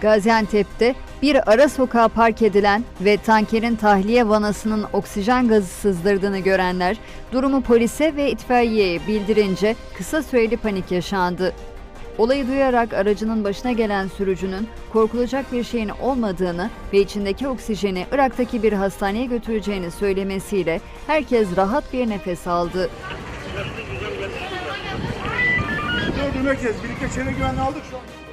Gaziantep'te bir ara sokağa park edilen ve tankerin tahliye vanasının oksijen gazı sızdırdığını görenler durumu polise ve itfaiyeye bildirince kısa süreli panik yaşandı. Olayı duyarak aracının başına gelen sürücünün korkulacak bir şeyin olmadığını ve içindeki oksijeni Irak'taki bir hastaneye götüreceğini söylemesiyle herkes rahat bir nefes aldı. Dördü merkez. Bir iki çevre güvenliği aldık şu an.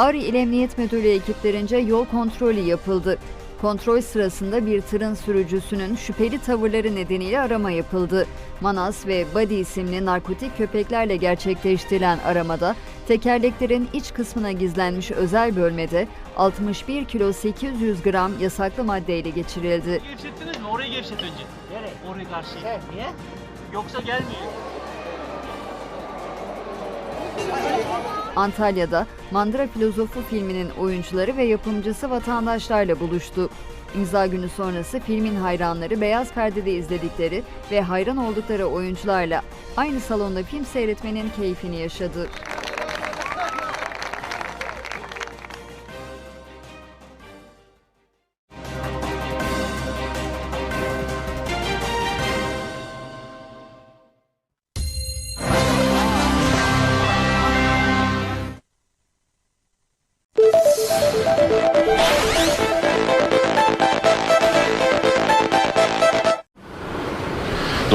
Ağrı İl Emniyet Müdürlüğü ekiplerince yol kontrolü yapıldı. Kontrol sırasında bir tırın sürücüsünün şüpheli tavırları nedeniyle arama yapıldı. Manas ve Buddy isimli narkotik köpeklerle gerçekleştirilen aramada tekerleklerin iç kısmına gizlenmiş özel bölmede 61 kilo 800 gram yasaklı maddeyle geçirildi. Gevşettiniz mi? Orayı gevşet önce. Nereye? Orayı karşıya. Şey, niye? Yoksa gelmiyor. Antalya'da Mandıra Filozofu filminin oyuncuları ve yapımcısı vatandaşlarla buluştu. İmza günü sonrası filmin hayranları beyaz perdede izledikleri ve hayran oldukları oyuncularla aynı salonda film seyretmenin keyfini yaşadı.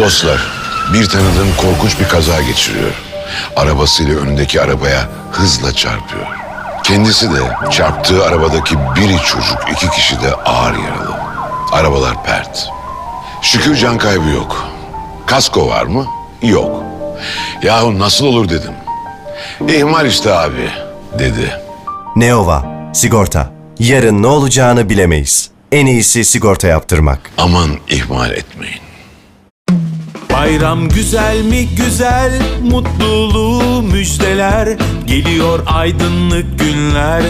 Dostlar, bir tanıdığım korkunç bir kaza geçiriyor. Arabasıyla önündeki arabaya hızla çarpıyor. Kendisi de çarptığı arabadaki biri çocuk, iki kişi de ağır yaralı. Arabalar pert. Şükür can kaybı yok. Kasko var mı? Yok. Yahu nasıl olur dedim. İhmal işte abi, dedi. Neova, sigorta. Yarın ne olacağını bilemeyiz. En iyisi sigorta yaptırmak. Aman ihmal etmeyin. Bayram güzel mi güzel, mutluluğu müjdeler. Geliyor aydınlık günler,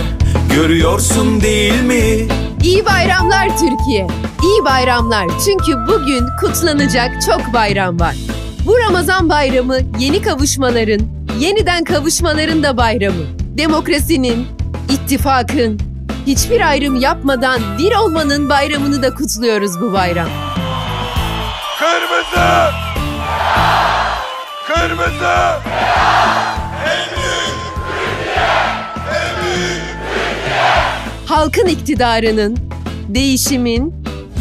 görüyorsun değil mi? İyi bayramlar Türkiye. İyi bayramlar çünkü bugün kutlanacak çok bayram var. Bu Ramazan bayramı yeni kavuşmaların, yeniden kavuşmaların da bayramı. Demokrasinin, ittifakın, hiçbir ayrım yapmadan bir olmanın bayramını da kutluyoruz bu bayram. Kırmızı! Kırmızı! halkın iktidarının, değişimin,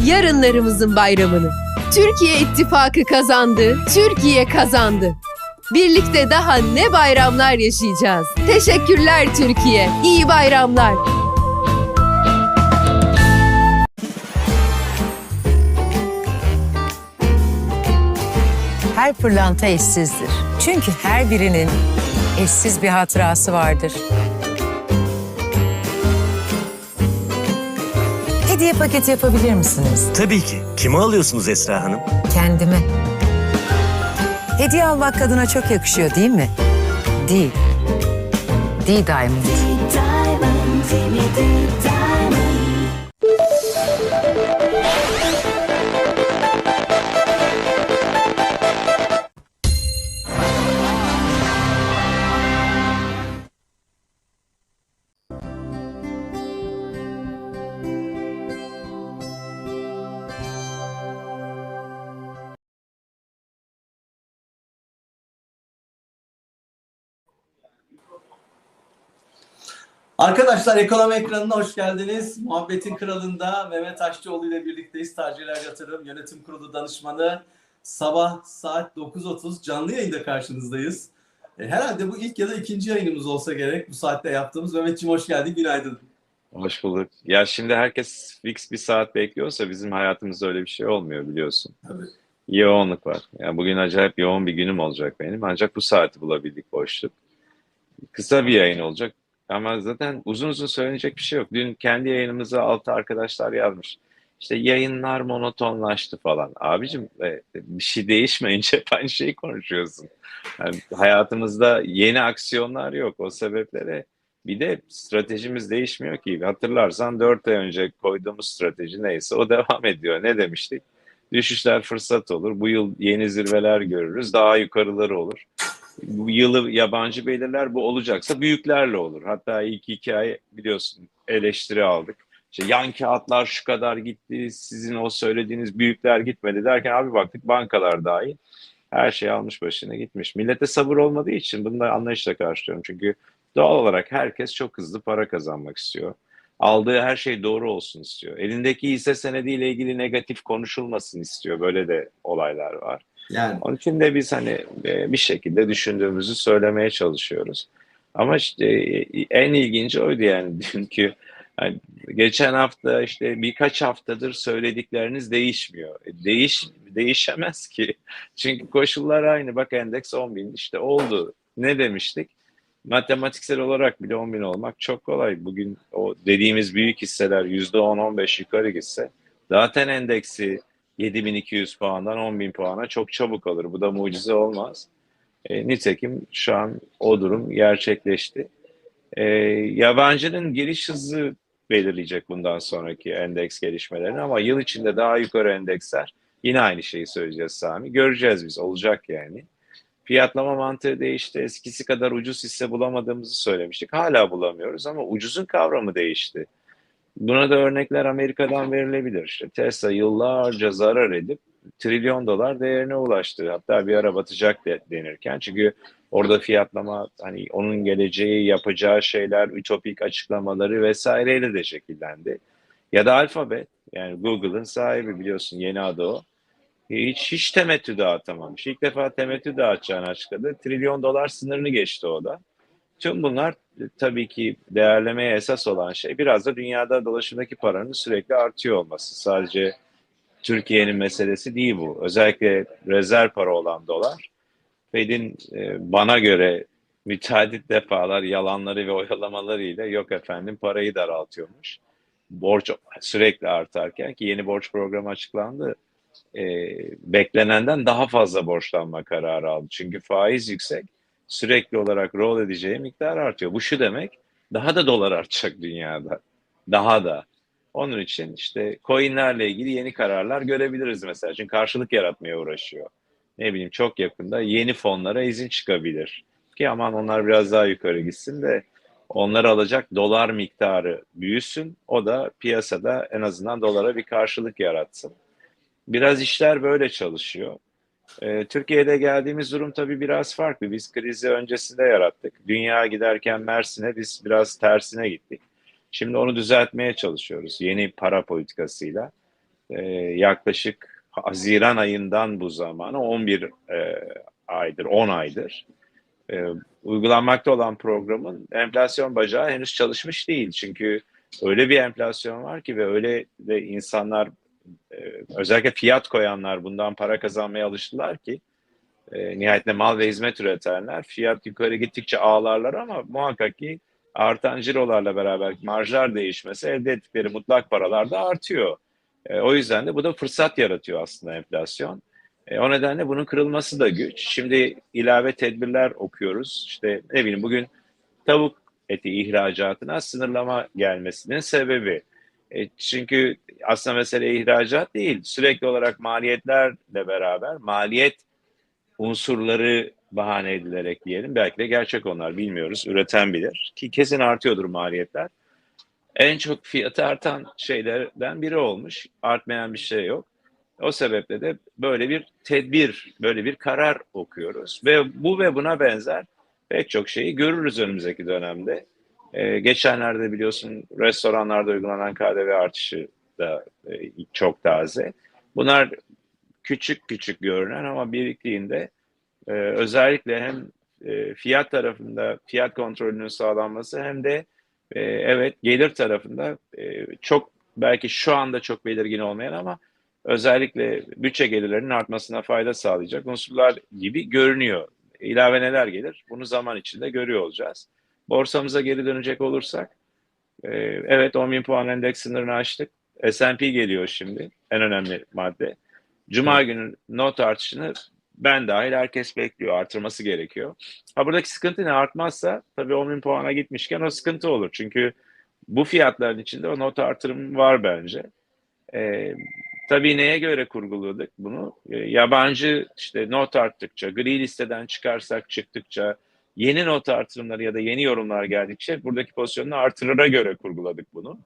yarınlarımızın bayramını. Türkiye ittifakı kazandı, Türkiye kazandı. Birlikte daha ne bayramlar yaşayacağız. Teşekkürler Türkiye. İyi bayramlar. Her pırlanta eşsizdir. Çünkü her birinin eşsiz bir hatırası vardır. Hediye paketi yapabilir misiniz? Tabii ki. Kime alıyorsunuz Esra Hanım? Kendime. Hediye almak kadına çok yakışıyor değil mi? Değil. Değil Diamond. Arkadaşlar ekonomi ekranına hoş geldiniz. Muhabbetin Kralı'nda Mehmet Aşçıoğlu ile birlikteyiz. Tacirler Yatırım Yönetim Kurulu Danışmanı. Sabah saat 9.30 canlı yayında karşınızdayız. E, herhalde bu ilk ya da ikinci yayınımız olsa gerek bu saatte yaptığımız. Mehmetciğim hoş geldin, günaydın. Hoş bulduk. Ya şimdi herkes fix bir saat bekliyorsa bizim hayatımızda öyle bir şey olmuyor biliyorsun. Tabii. Yoğunluk var. Yani bugün acayip yoğun bir günüm olacak benim. Ancak bu saati bulabildik boşluk. Kısa bir yayın olacak. Ama zaten uzun uzun söylenecek bir şey yok. Dün kendi yayınımıza altı arkadaşlar yazmış. İşte yayınlar monotonlaştı falan. Abicim e, bir şey değişmeyince aynı şeyi konuşuyorsun. Yani hayatımızda yeni aksiyonlar yok. O sebeplere bir de stratejimiz değişmiyor ki. Hatırlarsan 4 ay önce koyduğumuz strateji neyse o devam ediyor. Ne demiştik? Düşüşler fırsat olur. Bu yıl yeni zirveler görürüz. Daha yukarıları olur. Bu yılı yabancı belirler. Bu olacaksa büyüklerle olur. Hatta ilk iki ay biliyorsun eleştiri aldık. İşte yan kağıtlar şu kadar gitti, sizin o söylediğiniz büyükler gitmedi derken abi baktık bankalar dahil her şey almış başına gitmiş. Millete sabır olmadığı için bunu da anlayışla karşılıyorum. Çünkü doğal olarak herkes çok hızlı para kazanmak istiyor. Aldığı her şey doğru olsun istiyor. Elindeki hisse senediyle ilgili negatif konuşulmasın istiyor. Böyle de olaylar var. Yani Onun için de biz hani e, bir şekilde düşündüğümüzü söylemeye çalışıyoruz. Ama işte e, en ilginci oydu yani dünkü hani geçen hafta işte birkaç haftadır söyledikleriniz değişmiyor. E, Değiş değişemez ki. Çünkü koşullar aynı. Bak endeks 10 bin işte oldu. Ne demiştik? Matematiksel olarak bile 10 bin olmak çok kolay. Bugün o dediğimiz büyük hisseler %10-15 yukarı gitse zaten endeksi 7200 puandan 10.000 puana çok çabuk alır. Bu da mucize olmaz. E, nitekim şu an o durum gerçekleşti. E, yabancının giriş hızı belirleyecek bundan sonraki endeks gelişmelerini ama yıl içinde daha yukarı endeksler yine aynı şeyi söyleyeceğiz Sami. Göreceğiz biz olacak yani. Fiyatlama mantığı değişti. Eskisi kadar ucuz hisse bulamadığımızı söylemiştik. Hala bulamıyoruz ama ucuzun kavramı değişti. Buna da örnekler Amerika'dan verilebilir. İşte Tesla yıllarca zarar edip trilyon dolar değerine ulaştı. Hatta bir ara batacak de, denirken. Çünkü orada fiyatlama hani onun geleceği yapacağı şeyler, ütopik açıklamaları vesaireyle de şekillendi. Ya da Alphabet yani Google'ın sahibi biliyorsun yeni adı o. Hiç, hiç temettü dağıtamamış. İlk defa temettü dağıtacağını açıkladı. Trilyon dolar sınırını geçti o da. Tüm bunlar e, tabii ki değerlemeye esas olan şey biraz da dünyada dolaşımdaki paranın sürekli artıyor olması. Sadece Türkiye'nin meselesi değil bu. Özellikle rezerv para olan dolar. Fed'in e, bana göre müteadit defalar yalanları ve oyalamalarıyla yok efendim parayı daraltıyormuş. Borç sürekli artarken ki yeni borç programı açıklandı. E, beklenenden daha fazla borçlanma kararı aldı. Çünkü faiz yüksek sürekli olarak rol edeceği miktar artıyor. Bu şu demek daha da dolar artacak dünyada. Daha da. Onun için işte coinlerle ilgili yeni kararlar görebiliriz mesela. Çünkü karşılık yaratmaya uğraşıyor. Ne bileyim çok yakında yeni fonlara izin çıkabilir. Ki aman onlar biraz daha yukarı gitsin de onları alacak dolar miktarı büyüsün. O da piyasada en azından dolara bir karşılık yaratsın. Biraz işler böyle çalışıyor. Ee, Türkiye'de geldiğimiz durum tabii biraz farklı. Biz krizi öncesinde yarattık. Dünya giderken Mersin'e biz biraz tersine gittik. Şimdi onu düzeltmeye çalışıyoruz yeni para politikasıyla. Ee, yaklaşık Haziran ayından bu zamana 11 e, aydır, 10 aydır. Ee, uygulanmakta olan programın enflasyon bacağı henüz çalışmış değil. Çünkü öyle bir enflasyon var ki ve öyle de insanlar e, özellikle fiyat koyanlar bundan para kazanmaya alıştılar ki e, nihayetinde mal ve hizmet üretenler fiyat yukarı gittikçe ağlarlar ama muhakkak ki artan cirolarla beraber marjlar değişmesi elde ettikleri mutlak paralar da artıyor. E, o yüzden de bu da fırsat yaratıyor aslında enflasyon. E, o nedenle bunun kırılması da güç. Şimdi ilave tedbirler okuyoruz. İşte ne bileyim bugün tavuk eti ihracatına sınırlama gelmesinin sebebi. E, çünkü aslında mesele ihracat değil. Sürekli olarak maliyetlerle beraber maliyet unsurları bahane edilerek diyelim. Belki de gerçek onlar bilmiyoruz. Üreten bilir. Ki kesin artıyordur maliyetler. En çok fiyatı artan şeylerden biri olmuş. Artmayan bir şey yok. O sebeple de böyle bir tedbir, böyle bir karar okuyoruz. Ve bu ve buna benzer pek çok şeyi görürüz önümüzdeki dönemde. Ee, geçenlerde biliyorsun restoranlarda uygulanan KDV artışı da e, çok taze. Bunlar küçük küçük görünen ama biriktiğinde e, özellikle hem e, fiyat tarafında fiyat kontrolünün sağlanması hem de evet gelir tarafında çok belki şu anda çok belirgin olmayan ama özellikle bütçe gelirlerinin artmasına fayda sağlayacak unsurlar gibi görünüyor. İlave neler gelir? Bunu zaman içinde görüyor olacağız. Borsamıza geri dönecek olursak, e, evet 10 bin puan endeks sınırını aştık. S&P geliyor şimdi, en önemli madde. Cuma günü not artışını ben dahil herkes bekliyor, artırması gerekiyor. Ha buradaki sıkıntı ne? Artmazsa tabii 10 bin puana gitmişken o sıkıntı olur. Çünkü bu fiyatların içinde o not artırımı var bence. E, Tabii neye göre kurguladık bunu? E, yabancı işte not arttıkça, gri listeden çıkarsak çıktıkça, yeni not artırımları ya da yeni yorumlar geldikçe buradaki pozisyonunu artırıra göre kurguladık bunu.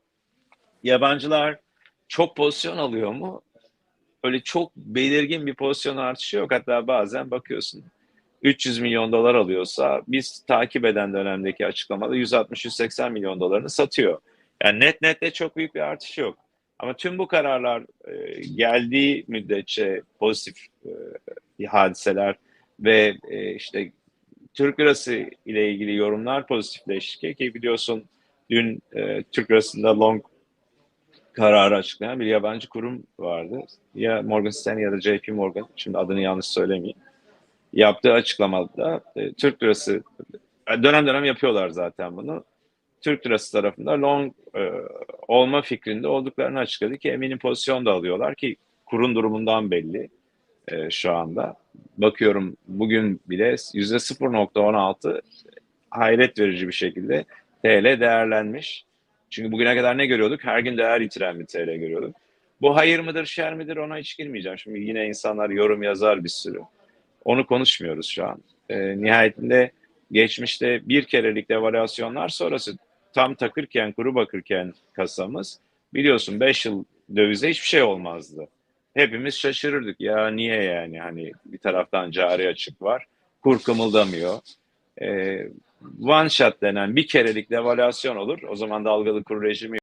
Yabancılar çok pozisyon alıyor mu? Öyle çok belirgin bir pozisyon artışı yok. Hatta bazen bakıyorsun 300 milyon dolar alıyorsa biz takip eden dönemdeki açıklamada 160-180 milyon dolarını satıyor. Yani net nette çok büyük bir artış yok. Ama tüm bu kararlar e, geldiği müddetçe pozitif e, hadiseler ve e, işte Türk lirası ile ilgili yorumlar pozitifleşti ki biliyorsun dün e, Türk lirasında long kararı açıklayan bir yabancı kurum vardı. Ya Morgan Stanley ya da JP Morgan, şimdi adını yanlış söylemeyeyim. Yaptığı açıklamada e, Türk lirası, e, dönem dönem yapıyorlar zaten bunu. Türk lirası tarafında long e, olma fikrinde olduklarını açıkladı ki eminim pozisyon da alıyorlar ki kurun durumundan belli e, şu anda. Bakıyorum bugün bile yüzde 0.16 hayret verici bir şekilde TL değerlenmiş. Çünkü bugüne kadar ne görüyorduk? Her gün değer yitiren bir TL görüyorduk. Bu hayır mıdır, şer midir ona hiç girmeyeceğim. Şimdi yine insanlar yorum yazar bir sürü. Onu konuşmuyoruz şu an. E, nihayetinde geçmişte bir kerelik devalüasyonlar sonrası tam takırken, kuru bakırken kasamız biliyorsun 5 yıl dövize hiçbir şey olmazdı. Hepimiz şaşırırdık. Ya niye yani? Hani bir taraftan cari açık var. Kur kımıldamıyor. Ee, one shot denen bir kerelik devalüasyon olur. O zaman dalgalı kur rejimi